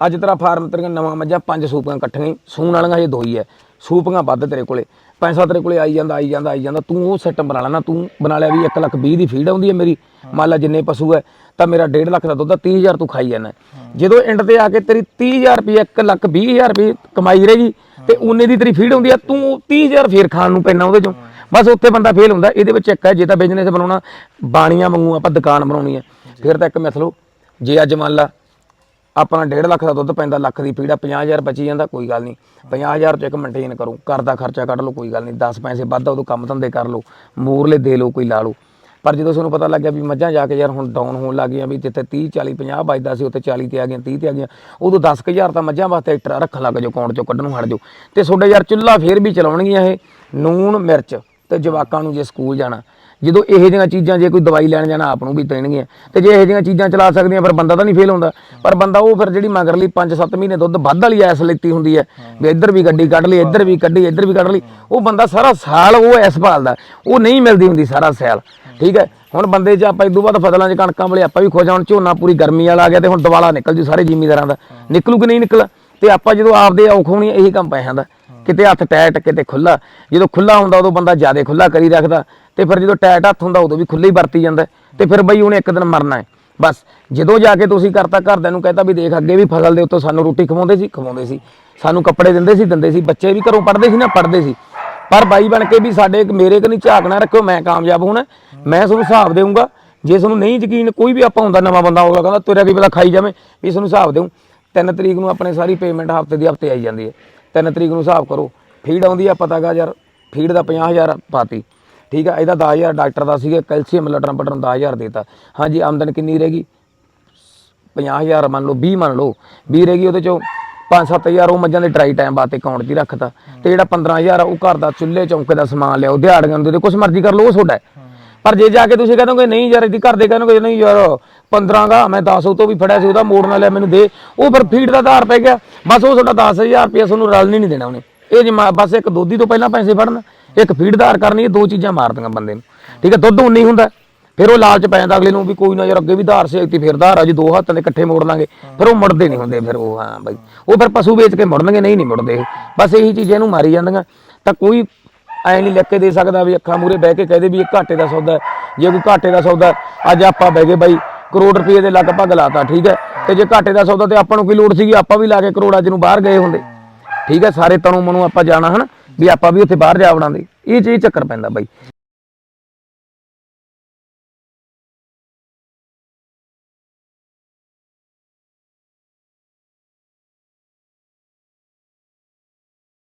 ਅੱਜ ਤੇਰਾ ਫਾਰਮ ਤੇਰੀਆਂ ਨਵਾਂ ਮੱਝਾਂ ਪੰਜ ਸੂਪੀਆਂ ਇਕੱਠੀਆਂ ਹੀ, ਸੂਣ ਵਾਲੀਆਂ ਹਜੇ ਦੋ ਹੀ ਐ। ਸੂਪੀਆਂ ਵੱਧ ਤੇਰੇ ਕੋਲੇ। ਪੈਸਾ ਤੇਰੇ ਕੋਲੇ ਆਈ ਜਾਂਦਾ ਆਈ ਜਾਂਦਾ ਆਈ ਜਾਂਦਾ। ਤੂੰ ਉਹ ਸਿਸਟਮ ਬਣਾ ਲੈਣਾ ਤੂੰ ਬਣਾ ਲਿਆ ਵੀ 1 ਲੱਖ 20 ਦੀ ਫੀਡ ਆਉਂਦੀ ਹੈ ਮੇਰੀ। ਮੰਨ ਲਾ ਜਿੰਨੇ ਪਸ਼ੂ ਹੈ ਤਾਂ ਮੇਰਾ 1.5 ਲੱਖ ਦਾ ਦੁੱਧ ਆ, 30000 ਤੂੰ ਖਾਈ ਜਾਂਦਾ ਜਦੋਂ ਐਂਡ ਤੇ ਆ ਕੇ ਤੇਰੀ 30000 ਰੁਪਏ 1 ਲੱਖ 20000 ਰੁਪਏ ਕਮਾਈ ਰਹੇਗੀ ਤੇ ਉਨੇ ਦੀ ਤੇਰੀ ਫੀਡ ਆਉਂਦੀ ਆ ਤੂੰ 30000 ਫੇਰ ਖਾਣ ਨੂੰ ਪੈਣਾ ਉਹਦੇ ਚੋਂ। ਬਸ ਉੱਥੇ ਬੰਦਾ ਫੇਲ ਹੁੰਦਾ ਇਹਦੇ ਵਿੱਚ ਇੱਕ ਹੈ ਜੇ ਤਾਂ ਬਿਜ਼ਨਸ ਬਣਾਉਣਾ ਬਾਣੀਆਂ ਵਾਂਗੂ ਆਪਾਂ ਦੁਕਾਨ ਬਣਾਉਣੀ ਹੈ ਫਿਰ ਤਾਂ ਇੱਕ ਮਿਥ ਲਓ ਜੇ ਅੱਜ ਮੰਨ ਲਾ ਆਪਣਾ 1.5 ਲੱਖ ਦਾ ਦੁੱਧ ਪੈਂਦਾ, ਲੱਖ ਦੀ ਫੀਡ ਪੀੜਾ 50000 ਬਚੀ ਜਾਂਦਾ, ਕੋਈ ਗੱਲ ਨਹੀਂ। 50000 ਚ ਇੱਕ ਮੇਨਟੇਨ ਕਰੋ, ਘਰ ਦਾ ਖਰਚਾ ਕੱਢ ਲਓ, ਕੋਈ ਗੱਲ ਨਹੀਂ। 10 ਪੈਸੇ ਵੱਧ ਉਦੋਂ ਕੰਮ ਧੰਦੇ ਕਰ ਲਓ, ਮੂਰਲੇ ਦੇ ਲਓ, ਕੋਈ ਲਾ ਲਓ। ਪਰ ਜਦੋਂ ਸਾਨੂੰ ਪਤਾ ਲੱਗਿਆ ਵੀ ਮੱਝਾਂ ਜਾ ਕੇ ਯਾਰ ਹੁਣ ਡਾਊਨ ਹੋਣ ਲੱਗ ਗਈਆਂ, ਵੀ ਜਿੱਥੇ 30 40 50 ਵੱਜਦਾ ਸੀ, ਉੱਥੇ 40 ਤੇ ਆ ਗਈਆਂ 30 ਤੇ ਆ ਗਈਆਂ, ਉਦੋਂ 10000 ਤਾਂ ਮੱਝਾਂ ਵਾਸਤੇ ਐਕਟਰਾ ਰੱਖਣ ਲੱਗ ਜਾਓ, ਕੌਣ ਚੋਂ ਕੱਢਣ ਨੂੰ ਹਟ ਜਾਓ। ਤੇ ਤੁਹਾਡੇ ਯਾਰ ਚੁੱਲ੍ਹਾ ਫੇਰ ਵੀ ਚਲਾਉਣਗੀਆਂ ਇਹ ਨੂਣ ਮਿਰਚ। ਤੇ ਜਵਾਕਾਂ ਨੂੰ ਜੇ ਸਕੂਲ ਜਾਣਾ, ਜਦੋਂ ਇਹੋ ਜਿਹੀਆਂ ਚੀਜ਼ਾਂ ਜੇ ਕੋਈ ਦਵਾਈ ਲੈਣ ਜਾਣਾ, ਆਪ ਨੂੰ ਵੀ ਦੇਣਗੀਆਂ। ਤੇ ਜੇ ਇਹੋ ਜਿਹੀਆਂ ਚੀਜ਼ਾਂ ਚਲਾ ਸਕਦੀਆਂ, ਫਿਰ ਬੰਦਾ ਤਾਂ ਨਹੀਂ ਫੇਲ ਹੁੰਦਾ। ਪਰ ਬੰਦਾ ਉਹ ਫਿਰ ਜਿਹੜੀ ਮਗਰਲੀ 5-7 ਮਹੀਨੇ ਦੁੱਧ ਵੱਧ ਵਾਲੀ ਐਸ ਲੈਤੀ ਹੁੰਦੀ ਹੈ, ਵੀ ਇੱਧਰ ਵੀ ਗੱਡੀ ਕੱਢ ਲਈ, ਇੱਧਰ ਵੀ ਕੱਢੀ, ਇੱਧਰ ਵੀ ਕੱਢ ਲਈ, ਉਹ ਬੰਦਾ ਸਾਰਾ ਸਾਲ ਉਹ ਐਸ ਭਾਲਦਾ, ਉਹ ਨਹੀਂ ਮਿਲਦੀ ਹੁੰਦੀ ਸਾਰਾ ਸਾਲ ਠੀਕ ਹੈ? ਹੁਣ ਬੰਦੇ 'ਚ ਆਪਾਂ ਇਦੋਂ ਬਾਅਦ ਫਸਲਾਂ 'ਚ ਕਣਕਾਂ ਵਾਲੇ ਆਪਾਂ ਵੀ ਖੁਸ਼ ਹਾਂ ਹੁਣ ਝੋਨਾ ਪੂਰੀ ਗਰਮੀ ਵਾਲਾ ਆ ਗਿਆ ਤੇ ਹੁਣ ਦਿਵਾਲਾ ਨਿਕਲ ਜੂ ਸਾਰੇ ਜ਼ਿਮੀਦਾਰਾਂ ਦਾ। ਨਿਕਲੂ ਕਿ ਨਹੀਂ ਨਿਕਲ? ਤੇ ਆਪਾਂ ਜਦੋਂ ਆਪਦੇ ਔਖ ਹੋਣੀ ਇਹੀ ਕੰਮ ਪੈਸਿਆਂ ਦਾ। ਕਿਤੇ ਹੱਥ ਟੈਟ ਕਿਤੇ ਖੁੱਲਾ ਜਦੋਂ ਖੁੱਲਾ ਹੁੰਦਾ ਉਦੋਂ ਬੰਦਾ ਜ਼ਿਆਦਾ ਖੁੱਲਾ ਕਰੀ ਰੱਖਦਾ ਤੇ ਫਿਰ ਜਦੋਂ ਟੈਟ ਹੱਥ ਹੁੰਦਾ ਉਦੋਂ ਵੀ ਖੁੱਲਾ ਹੀ ਵਰਤੀ ਜਾਂਦਾ ਤੇ ਫਿਰ ਬਈ ਉਹਨੇ ਇੱਕ ਦਿਨ ਮਰਨਾ ਹੈ। ਬਸ, ਜਦੋਂ ਜਾ ਕੇ ਤੁਸੀਂ ਕਰਤਾ, ਘਰਦਿਆਂ ਨੂੰ ਕਹਿੰਦਾ ਵੀ ਦੇਖ ਅੱਗੇ ਵੀ ਫਸਲ ਦੇ ਉੱਤੋਂ ਸਾਨੂੰ ਰੋਟੀ ਖਵਾਉਂਦੇ ਸੀ ਖਵਾਉਂਦੇ ਸੀ। ਸਾਨੂੰ ਕੱਪੜੇ ਦਿੰਦੇ ਸੀ ਦਿੰਦੇ ਸੀ, ਬੱਚੇ ਵੀ ਘਰੋਂ ਪੜ੍ਹਦੇ ਸੀ ਨਾ ਪੜ੍ਹਦੇ ਸੀ। ਪਰ ਬਾਈ ਬਣ ਕੇ ਵੀ ਸਾਡੇ ਮੇਰੇ ਕਨੀ ਝਾਕਣਾ ਰੱਖਿਓ, ਮੈਂ ਕਾਮਯਾਬ ਹੋਣਾ, ਮੈਂ ਤੁਹਾਨੂੰ ਹਿਸਾਬ ਦੇਵਾਂਗਾ ਜੇ ਤੁਹਾਨੂੰ ਨਹੀਂ ਯਕੀਨ ਕੋਈ ਵੀ ਆਪਾਂ ਹੁੰਦਾ ਨਵਾਂ ਬੰਦਾ ਹੋਊਗਾ, ਕਹਿੰਦਾ ਤੇਰਾ ਕੀ ਪਤਾ ਖਾਈ ਜਾਵੇਂ, ਵੀ ਤੁਹਾਨੂੰ ਹਿਸਾਬ ਦੇਉ ਤਿੰਨ ਤਰੀਕ ਨੂੰ ਆਪਣੇ ਸਾਰੀ ਪੇਮੈਂਟ ਹਫ਼ਤੇ ਦੀ ਹਫ਼ਤੇ ਆਈ ਜਾਂਦੀ ਹੈ। ਤਿੰਨ ਤਰੀਕ ਨੂੰ ਹਿਸਾਬ ਕਰੋ। ਫੀਡ ਆਉਂਦੀ ਆ ਪਤਾਗਾ ਯਾਰ, ਫੀਡ ਦਾ 50000 ਪਾਤੀ। ਠੀਕ ਆ, ਇਹਦਾ 10000 ਡਾਕਟਰ ਦਾ ਸੀਗਾ, ਕੈਲਸ਼ੀਅਮ, ਲਟਰਨ ਪਟਰਨ 10000 ਦੇਤਾ। ਹਾਂਜੀ, ਆਮਦਨ ਕਿੰਨੀ ਰਹੇਗੀ 50000 ਮੰਨ ਲਓ 20 ਮੰਨ ਲਓ। 20 ਰਹੇਗੀ ਉਹਦੇ ਚੋਂ 5-7000 ਉਹ ਮੱਝਾਂ ਦੇ ਡਰਾਈ ਟਾਈਮ ਬਾਅਦ ਅਕਾਊਂਟ 'ਚ ਹੀ ਰੱਖਤਾ। ਤੇ ਜਿਹੜਾ 15000 ਆ, ਉਹ ਘਰ ਦਾ ਚੁੱਲ੍ਹੇ ਚੌਂਕੇ ਦਾ ਸਮਾਨ ਲਿਆਓ ਦਿਹਾੜੀਆਂ ਨੂੰ ਦੇ ਕੁਛ ਮਰਜ਼ੀ ਕਰ ਲਓ, ਉਹ ਤੁਹਾਡਾ ਪਰ ਜੇ ਜਾ ਕੇ ਤੁਸੀਂ ਕਹਦੋਗੇ, ਨਹੀਂ ਯਾਰ, ਇਹਦੀ ਘਰ ਦੇ ਕਹਿਣਗੇ ਨਹੀਂ ਯਾਰ 15 ਦਾ ਮੈਂ 10 ਤੋਂ ਵੀ ਫੜਿਆ ਸੀ, ਉਹਦਾ ਮੋੜ ਨਾਲ ਲਿਆ ਮੈਨੂੰ ਦੇ। ਉਹ ਫਿਰ ਫੀਡ ਦਾ ਆਧਾਰ ਪੈ ਗਿਆ। ਬਸ ਉਹ ਤੁਹਾਡਾ 10000 ਰੁਪਏ ਤੁਹਾਨੂੰ ਰਲ ਨਹੀਂ ਦੇਣਾ ਉਹਨੇ। ਇਹ ਜੇ ਮਾ- ਬਸ ਇੱਕ ਦੋਧੀ ਤੋਂ ਪਹਿਲਾਂ ਪੈਸੇ ਫੜਨ, ਇੱਕ ਫੀਡ ਆਧਾਰ ਕਰਨੀ, ਇਹ ਦੋ ਚੀਜ਼ਾਂ ਮਾਰਦੀਆਂ ਬੰਦੇ ਨੂੰ। ਠੀਕ ਹੈ, ਦੁੱਧ ਉਨੀ ਹੁੰਦਾ। ਫਿਰ ਉਹ ਲਾਲਚ ਪੈ ਜਾਂਦਾ ਅਗਲੇ ਨੂੰ ਵੀ ਕੋਈ ਨਾ ਯਾਰ, ਅੱਗੇ ਵੀ ਧਾਰ ਸੀ ਤੇ ਫਿਰ ਧਾਰ ਆ ਦੋ ਹੱਥਾਂ ਦੇ ਇਕੱਠੇ ਮੋੜ ਲਾਂਗੇ। ਫਿਰ ਉਹ ਮੁੜਦੇ ਨਹੀਂ ਹੁੰਦੇ, ਫਿਰ ਉਹ, ਹਾਂ ਬਾਈ। ਉਹ ਫਿਰ ਪਸ਼ੂ ਵੇਚ ਕੇ ਮੁੜਨਗੇ, ਨਹੀਂ ਨਹੀਂ ਮੁੜਦੇ। ਬਸ ਇਹੀ ਚੀਜ਼ਾਂ ਇਹਨੂੰ ਮਾਰੀ ਜਾਂਦੀਆਂ। ਤਾਂ ਕੋਈ ਐ ਨਹੀਂ ਲਿਖ ਕੇ ਦੇ ਸਕਦਾ ਵੀ ਅੱਖਾਂ ਮੂਰੇ ਬਹਿ ਕੇ ਕਹਦੇ ਵੀ ਇਹ ਘਾਟੇ ਦਾ ਸੌਦਾ ਹੈ। ਜੇ ਕੋਈ ਘਾਟੇ ਦਾ ਸੌਦਾ ਹੈ, ਅੱਜ ਆਪਾਂ ਬਹਿ ਗਏ ਬਾਈ ਕਰੋੜ ਰੁਪਏ ਦੇ ਲਗਭਗ ਲਾਤਾ ਠੀਕ ਹੈ? ਤੇ ਜੇ ਘਾਟੇ ਦਾ ਸੌਦਾ ਤੇ ਆਪਾਂ ਨੂੰ ਕੀ ਲੋੜ ਸੀਗੀ? ਆਪਾਂ ਵੀ ਲਾ ਕੇ ਕਰੋੜਾਂ ਚ ਨੂੰ ਬਾਹਰ ਗਏ ਹੁੰਦੇ। ਠੀਕ ਹੈ? ਸਾਰੇ ਤਣੋਂ ਮਨੂੰ ਆਪਾਂ ਜਾਣਾ ਹਨ? ਵੀ ਆਪਾਂ ਵੀ ਉੱਥੇ ਬਾਹਰ ਜਾ ਵੜਾਂਦੇ ਇਹ ਚੀਜ਼ ਚੱਕਰ ਪੈਂਦਾ ਬਾਈ।